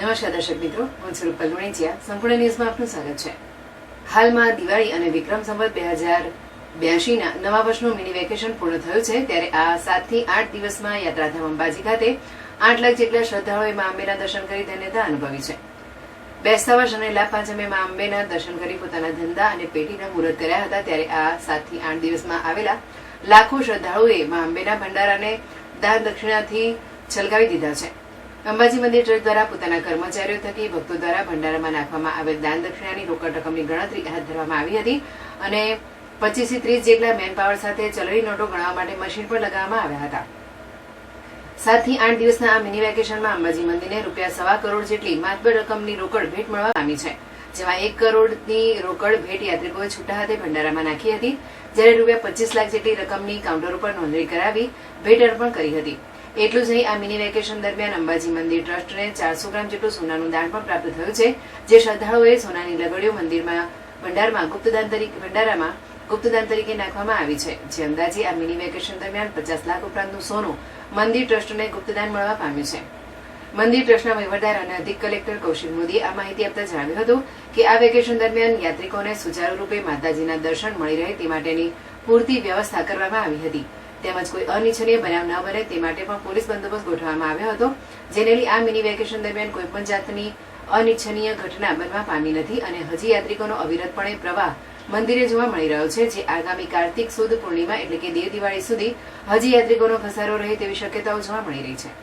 નમસ્કાર દર્શક મિત્રો, હું છું રૂપલ લુણીચિયા સંપૂર્ણ ન્યૂઝમાં આપનું સ્વાગત છે. હાલમાં દિવાળી અને વિક્રમ સંવત બે હજાર બ્યાસીના નવા વર્ષનું મિની વેકેશન પૂર્ણ થયું છે, ત્યારે આ સાતથી આઠ દિવસમાં યાત્રાધામ અંબાજી ખાતે આઠ લાખ જેટલા શ્રદ્ધાળુઓએ મા અંબેના દર્શન કરી ધન્યતા અનુભવી છે. બેસતા વર્ષ અને લાભ પાંચમે મા અંબેના દર્શન કરી પોતાના ધંધા અને પેટીના મુહૂર્ત કર્યા હતા, ત્યારે આ સાતથી આઠ દિવસમાં આવેલા લાખો શ્રદ્ધાળુઓએ મા અંબેના ભંડારાને દાન દક્ષિણાથી છલકાવી દીધા છે. અંબાજી મંદિર ટ્રસ્ટ દ્વારા પોતાના કર્મચારીઓ થકી ભક્તો દ્વારા ભંડારામાં નાખવામાં આવેલ દાન દક્ષિણાની રોકડ રકમની ગણતરી હાથ ધરવામાં આવી હતી અને પચીસથી ત્રીસ જેટલા મેન પાવર સાથે ચલણી નોટો ગણવા માટે મશીન પણ લગાવવામાં આવ્યા હતા. સાતથી આઠ દિવસના આ મિની વેકેશનમાં અંબાજી મંદિરને રૂપિયા સવા કરોડ જેટલી માતબર રકમની રોકડ ભેટ મળવા પામી છે. જેમાં એક કરોડની રોકડ ભેટ યાત્રિકોએ છૂટા હાથે ભંડારામાં નાખી હતી. જ્યારે રૂપિયા પચીસ લાખ જેટલી રકમની કાઉન્ટર ઉપર નોંધણી કરાવી, ભેટ અર્પણ કરી હતી. એટલું જ નહીં, આ મિની વેકેશન દરમિયાન અંબાજી મંદિર ટ્રસ્ટને ચારસો ગ્રામ જેટલું સોનાનું દાન પણ પ્રાપ્ત થયું છે, જે શ્રદ્ધાળુઓએ સોનાની લગડીઓ મંદિરમાં, ભંડારમાં, ગુપ્તદાન તરીકે, ભંડારામાં ગુપ્તદાન તરીકે નાખવામાં આવી છે, જે અંદાજે આ મિની વેકેશન દરમિયાન પચાસ લાખ ઉપરાંતનું સોનું મંદિર ટ્રસ્ટને ગુપ્તદાન મળવા પામ્યું છે. મંદિર ટ્રસ્ટના વહીવટદાર અને અધિક કલેક્ટર કૌશિક મોદીએ આ માહિતી આપતા જણાવ્યું હતું કે આ વેકેશન દરમિયાન યાત્રિકોને સુચારુ રૂપે માતાજીના દર્શન મળી રહે તે માટેની પૂરતી વ્યવસ્થા કરવામાં આવી હતી. તેમજ કોઈ અનિચ્છનીય બનાવ ન બને તે માટે પણ પોલીસ બંદોબસ્ત ગોઠવવામાં આવ્યો હતો, જેને આ મિની વેકેશન દરમિયાન કોઈ પણ જાતની અનિચ્છનીય ઘટના બનવા પામી નથી અને હજી યાત્રિકોનો અવિરતપણે પ્રવાહ મંદિરે જોવા મળી રહ્યો છે, જે આગામી કાર્તિક સુદ પૂર્ણિમા એટલે કે દેવ દિવાળી સુધી હજી યાત્રિકોનો ઘસારો રહે તેવી શક્યતાઓ જોવા મળી રહી છે.